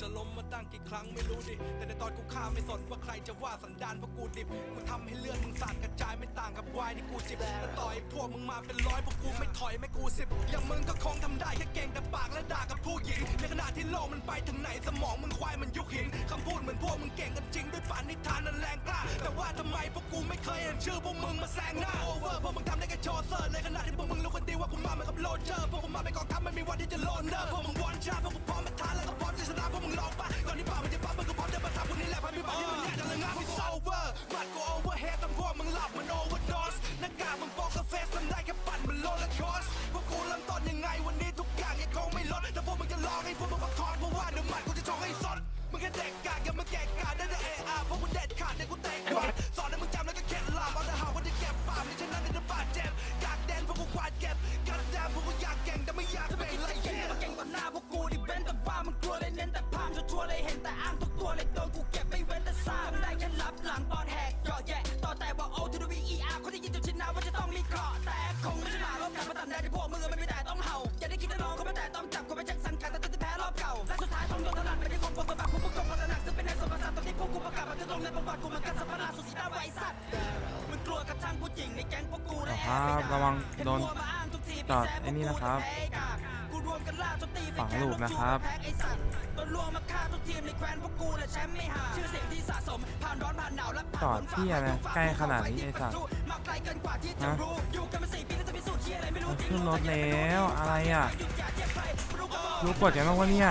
จะล้มมาตั้งกี่ครั้งไม่รู้ดิ แต่ในตอนกูฆ่าไม่สนว่าใครจะว่าสันดานเพราะกูดิบ กูทำให้เลือดมึงสาดกระจายไม่ต่างกับวายที่กูจิบแต่ต่อยพวกมึงมาเป็นร้อยพวกกูไม่ถอยไม่กูสิบ อย่างมึงก็คงทำได้แค่เก่งแต่ปากและด่ากับผู้หญิง ในขณะที่โลกมันไปถึงไหนสมองมึงควายมันยุคหินคำพูดเหมือนพวกมึงเก่งกันจริงด้วยปานิทานนั้นแรงกล้า แต่ว่าทำไมพวกกูไม่เคยเห็นชื่อพวกมึงมาแซงหน้าโอเวอร์พวกมึงทำได้แค่โชว์เซอร์ในขณะที่พวกมึงรู้กันดีว่ากูมาเหมือนกับโลเจอร์พวกกูมาเป็นกองทัพไม่มีวันที่จะโลนเนอร์พวกมึง อ้นี่นะครับฝังลูกนะครับต่อที่ยนะใกล้ขนาดนี้ไอ้สัตว์ฮะขึ้นรถแล้วอะไรอะรู้กดยังไงวะเนี่ย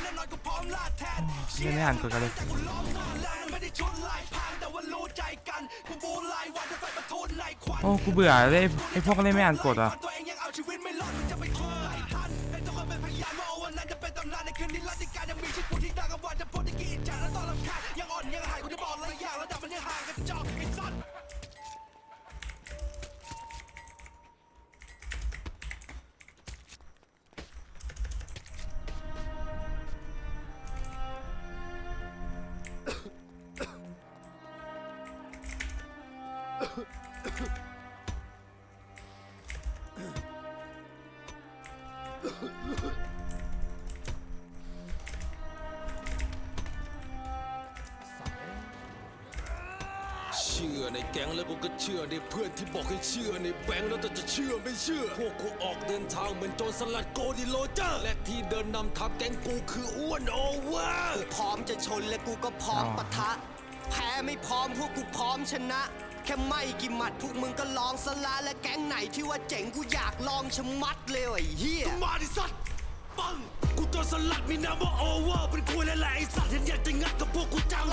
เล่ไม่อ่านกดกันเลยโอ้กูเบื่อเลยไอพวกก็เลยไม่อ่านกดอะ เชื่อในแก๊งแล้วกูก็เชื่อในเพื่อนที่บอกให้เชื่อในแบงค์แล้วแต่จะเชื่อไม่เชื่อ พวกกูออกเดินทางเหมือนโจรสลัดโกดิโลเจอร์และที่เดินนำทัพแก๊งกูคืออ้วนโอเวอร์ พร้อมจะชนและกูก็พร้อมปะทะ แพ้ไม่พร้อมพวกกูพร้อมชนะ แค่ไม่กี่หมัดพวกมึงก็ลองสลาและแก๊งไหนที่ว่าเจ๋งกูอยากลองชะมัดเลยไอ้เหี้ยมาดิสัตว์ปังกูตัวสลัดมีนามว่าโอเวอร์เป็นคุยและแหละไอสัตว์เห็นอยากจะงัดกับพวกกูจัง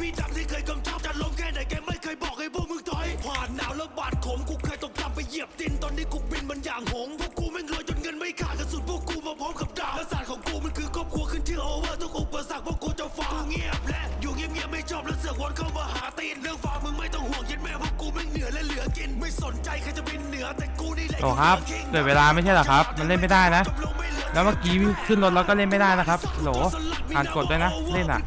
พี่ดำที่เคยกำชับจะล้มแค่ไหนแกไม่เคยบอกให้พวกมึงถอย ผ่านหนาวแล้วบาดขมกูเคยตกต่ำไปเหยียบดินตอนนี้กูบินมันอย่างหงพวกกูไม่งลอยจนเงินไม่ขาดกระสุดพวกกูมาพร้อมกับดาบและศาสตร์ของกูมันคือครอบครัวขึ้นชื่อโอเวอร์ทุกอุปสรรคพวกกูจะฝ่ากูเงียบและอยู่เงียบเงียบไม่ชอบแล้วเสือกวนเข้ามาหาตีนเรื่องฟ้ามึงไม่ต้องห่วงยันแม่พวกกูไม่เหนือและเหลือกินไม่สนใจใครจะบินเหนือแต่กูนี่แหละโอ้ครับเหลือเวลาไม่ใช่หรอครับ มันเล่นไม่ได้นะ แล้วเมื่อกี้ขึ้นรถเราก็เล่นไม่ได้นะครับโหลอ่านกดด้วยนะเล่นอะ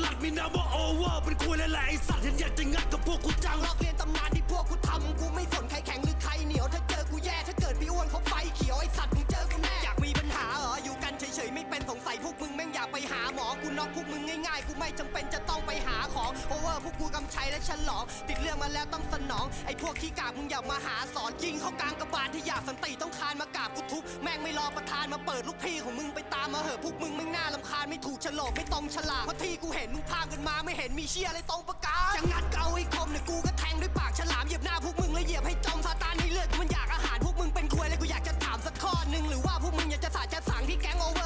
หลักมีน้ำว่าโอเวอร์เป็นคุยและแหละไอสัตว์เห็นอยากจะงัดกับพวกกูจังลอกเรียนตำนานที่พวกกูทำกูไม่สนใครแข็งหรือใครเหนียวถ้าเจอกูแย่ถ้าเกิดพี่อ้วนเขาไฟเขียวไอสัตว์มึงเจอกูแน่อยากมีปัญหาเหรออยู่ ยไม่เป็นสงสัยพวกมึงแม่งอยากไปหาหมอกูน็อกพวกมึงง่ายๆกูไม่จำเป็นจะต้องไปหาของโอเวอร์พวกกูกำชัยและฉลองติดเรื่องมาแล้วต้องสนองไอพวกขี้กากมึงอยากมาหาสอนยิงเข้ากลางกระบาลที่อยากสันติต้องคานมากราบกูทุบแม่งไม่รอประธานมาเปิดลูกพี่ของมึงไปตามมาเหอะพวกมึงไม่น่าลำคาญไม่ถูกฉลกไม่ตรงฉลากเพราะที่กูเห็นมึงพากันมาไม่เห็นมีเชี่ยอะไรตรงประกาศจะงัดเกาไอ้คมเนี่ยกูก็แทงด้วยปากฉลามเหยียบหน้าพวกมึงแล้วเหยียบให้จมซาตานในเลือดกูมันอยากอาหารพวกมึงเป็นควยเลยกูอยากจะถามสักข้อหนึ่งหรือว่าพวกมึงอยากจะสาดจะสั่งที่แก๊งโอเว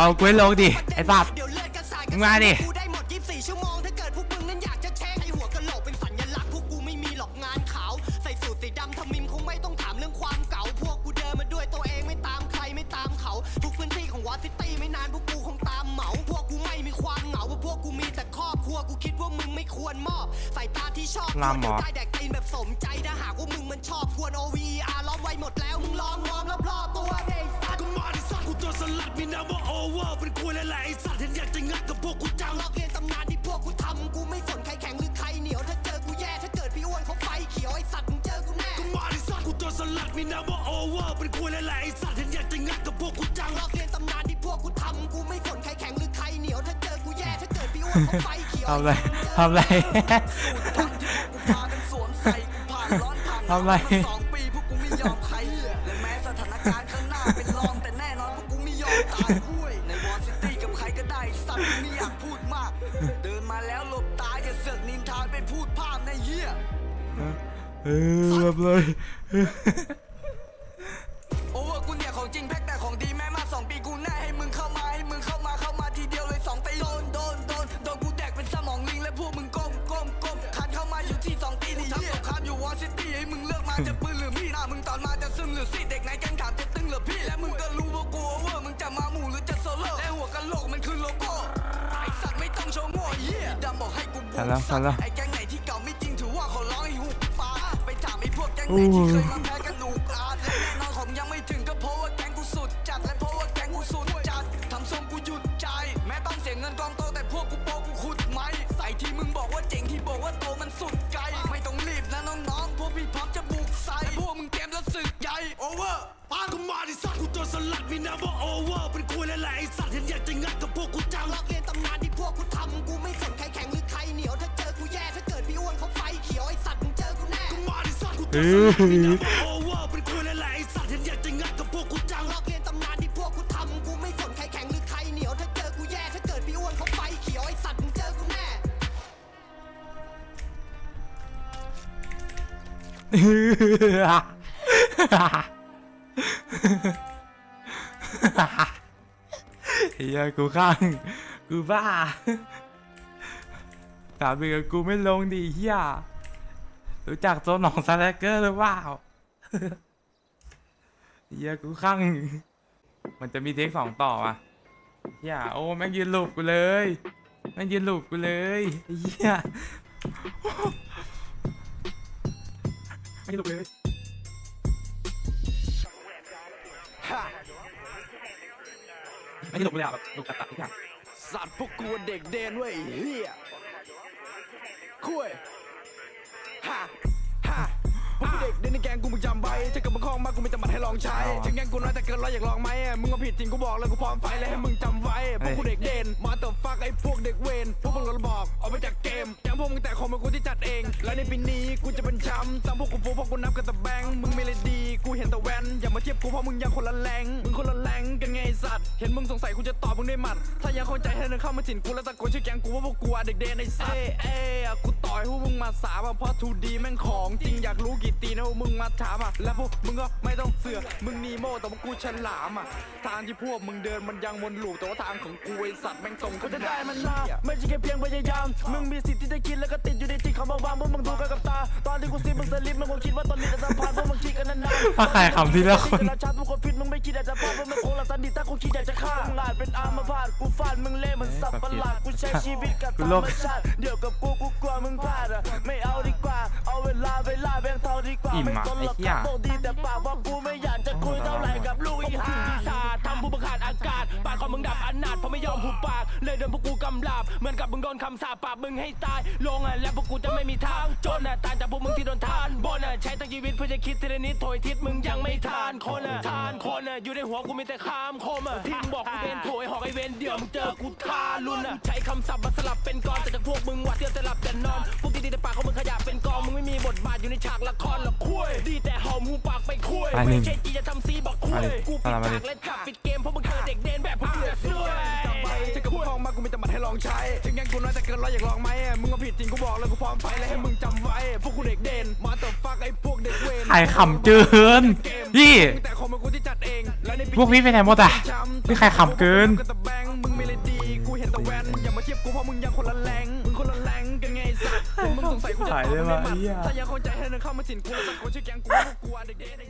เอากูให้ลงดิ ไอ้สัตว์เดี๋ยลงดิได้หมด24ชั่วโมงถ้าเกิดพวกมึงากจะแช่งไอหัวกะโหลกเป็นสัญลักษณ์พวกกูไม่มีหรอกงานขาวามเรื่องาเก่าพวกกูเดิ นมาด้วยตัวเองไม่ตามใครไม่ตามเขาทุกพื้นที่ของวอซิตี้ไม่นานพวกกูคงตามเหมาพวกกูไม่มีความเหงาเพราะพวกกูมีแต่ครอบครัวกูคิดว่ามึงไม่ควรมอบสายตาที่ชอบลามเหรอได้แดกตีนแบบสมใจถ้าหากว่ามึงมันชอบควร OVR ล้อมไว้หมดแล้วมึงล้อมล้อมรอบๆตัวเด็กก็มาที่สัตว์กูตัวสลัดมีน้ำว่าโอเวอร์เป็นคุยและแหละไอสัตว์เห็นอยากจะงัดกับพวกกูจังลอกเรียนตำนานที่พวกกูทำกูไม่สนใครแข็งหรือใครเหนียวถ้าเจอกูแย่ถ้าเกิดพี่อ้วนเขาไฟเขียวไอสัตว์มึงเจอกูแน่ก็มาที่สัตว์กูตัวสลัดมีน้ำว่าโอเวอร์เป็นคุยและแหละไอสัตว์เห็นอยากจะงัดกับพวกกูจังลอกเรียนตำนานที่พวกกูทำกูไม่สนใครแข็งหรือใครเหนียวถ้าเจอกูแย่ถ้าเกิดพี่อ้วนเขาไฟเขียว ทำไรทำไรสูตรทำที่พวกกูพากันสวมใส่กูผ่านร้อนผ่านหนาวทำไรมาสองปีพวกกูไม่ยอมใครและแม้สถานการณ์ข้างหน้าเป็นรองแต่แน่นอนพวกกูไม่ยอมตายห้วยในวอร์ซิตี้กับใครก็ได้สัตว์กูไม่อยากพูดมากเดินมาแล้วหลบตาอย่าเสือกนินทาไปพูดภาพในเหี้ยเออแบบเลย งเสียเงินกองโตแต่พวกกูโปกูขุดไหมใส่ที่มึงบอกว่าเจ๋งที่บอกว่าโตมันสุดไกลไม่ต้องรีบนะน้องๆพวกพี่พร้อมจะบุกใส่และพวกมึงเตรียมแล้วสึกใหญ่โอเวอร์ปาก็มาที่สัตว์กูตัวสลัดมีน้ำว่าโอเวอร์เป็นคุยและแหละไอสัตว์เห็นอยากจะงัดกับ เวอร์เป็นคุยและแหละไอสัตว์เห็นอยากจะงัดกับพวกกูจังลอกเรียนตำนานที่พวกกูทำกูไม่สนใครแข็งหรือใครเหนียวถ้าเจอกูแย่ถ้าเกิดพี่อ้วนเขาไฟเขียวไอสัตว์มึงเจอกูแน่เฮียกูข้างกูบ้าถามไปกับกูไม่ลงดิเฮีย รู้จักโซนหนองสแลกเกอร์หรือเปล่าเฮียกูข้างมันจะมีเทคสองต่ออะเฮียโอ้แม่งยืนหลบกูเลยแม่งยืนหลบกูเลยเฮียแม่งหลบเลยแม่งหลบเลยอะแบบหลบตัดตัดทุกอย่างสัตว์พวกกูเด็กเดนเว้ยเฮีย จำไว้ถ้าเกิดมึงคล้องมากกูมีแต่หมัดให้ลองใช้อ๋อถึงแกงกูน้อยแต่เกินร้อยอยากลองไหมมึงก็ผิดจริงกูบอกเลยกูพร้อมไฟเลยให้มึงจำไว้พวกกูเด็กเดนมาเตอร์ฟักไอ้พวกเด็กเวนพวกมึงเราบอกออกไปจากเกมยังพวกมึงแต่ของมึงกูที่จัดเอง และในปีนี้กูจะเป็นแชมป์ซ้ำพวกกูโฟพวกกูนับกันแต่แบงค์มึงไม่เลยดีกูเห็นแต่แวนอย่ามาเทียบกูเพราะมึงยังคนละแรงมึงคนละแรงกันไงไอ้สัตว์ เห็นมึงสงสัยกูจะตอบมึงด้วยหมัด ถ้ายังเข้าใจให้เดินเข้ามาถิ่นกูแล้วตะโกนชื่อแกงกูว่าพวกกูอะเด็กเดนไอ้สัตว์เอ้ยเอ้ยอะกูต่อยพวกมึงมาสามอะเพราะทูดีแม่งของจริงอยากรู้กี่ตีนะพวกมึงมาถามอะแล้วพวกมึงก็ไม่ต้องเสือกมึงนีโมแต่ว่ากูฉลามอะทางที่พวกมึงเดินมันยังวนลูปแต่ว่าทางของกูไอ้สัตว์แม่งตรงก็จะได้มันนะไม่ใช่แค่เพียงพยายาม มึงมีสิทธิ์ที่จะคิดแล้วก็ติดอยู่ในจิตเขามาวางพวกมึงดูกันกับตา ตอนที่กูซีมึงสลิปมึงคงคิดว่าตอนนี้จะสัมพันธ์พวกมึงคิดกันนานๆถ้าใครขำทีละคนเราชัดพวกคนฟิตมึงไม่คิดอาจจะพลาดเพราะมึงคงละสันดิถ้ากูคิดอยากจะฆ่ามึงอาจเป็นอามาพาดกูฟาดมึงเละเหมือนสับประหลาดกูใช้ชีวิตกับธรรมชาติเดี๋ยวกับกูกูกลัวมึงพลาดอะไม่เอาดีกว่า เอาเวลาไปล่าแบงค์เท่าดีกว่าอิ่มไม่อะสนหรอกไอ้เหี้ยคำบอกดีแต่ปากว่ากูไม่อยากจะคุยเท่าไหร่กับลูกอีห่า อมหุบปาก เลยโดนพวกกูกำลาบเหมือนกับมึงโดนคำสาปปราบมึงให้ตายลงอะและพวกกูจะไม่มีทางจนอะตายจากพวกมึงที่โดนทานบนอะใช้ทั้งชีวิตเพื่อจะคิดทีละนิดถอยทิศมึงยังไม่ทานคนอะทานคนอะอยู่ในหัวกูมีแต่คามคมอะที่มึงบอกกูเป็นโถยหอกไอเวนเดี๋ยวมึงเจอกูทารุนอะใช้คำศัพท์มาสลับเป็นกรแต่จากพวกมึงหวัดเดียวจะหลับแต่นอนพวกที่ดีแต่ปากของมึงขยะเป็นกองมึงไม่มีบทบาทอยู่ในฉากละครหรอกคุยดีแต่หอมหูปากไปคุยอันหนึ่ไม่งใช่จีจะทำซีบอกคุอันยหนึ่งกูปิดเอาละมาดิปากและจับปิดเกมเพราะมึงเจอเด็กเด่นแบบพวกเดือดซวยจะกับพองมากูมีแต่หมัดให้ลองใช้ ถึงยังกูน้อยแต่เกินร้อยอยากลองไหมมึงก็ผิดจริงกูบอกเลยกูพร้อมไปเลยให้มึงจำไว้ พวกกูเด็กเด่นมาต่อฟักไอ้พวกเด็กเวรไข่ขำเกินพี่มีแต่ของมึงกูที่จัดเองและในปีพวกพี่ไปไหนหมดอะพี่ไข่ขำเกินกูแต่แบงค์มึงไม่เลยดีกูเห็นแต่แวนอย่ามาเทียบกูเพราะมึงยังคนละแรงมึงคนละแรงกันไงไอ้สัตว์มึงสงสัยกูจะตอบขายได้มึงปะไม่หมัดไอ้เหี้ยถ้ายังเข้าใจให้เดินเข้ามาถิ่นกูแล้วตะโกนชื่อแกงกูไม่รู้กลัวเด็กเด่นไอ้สัตว์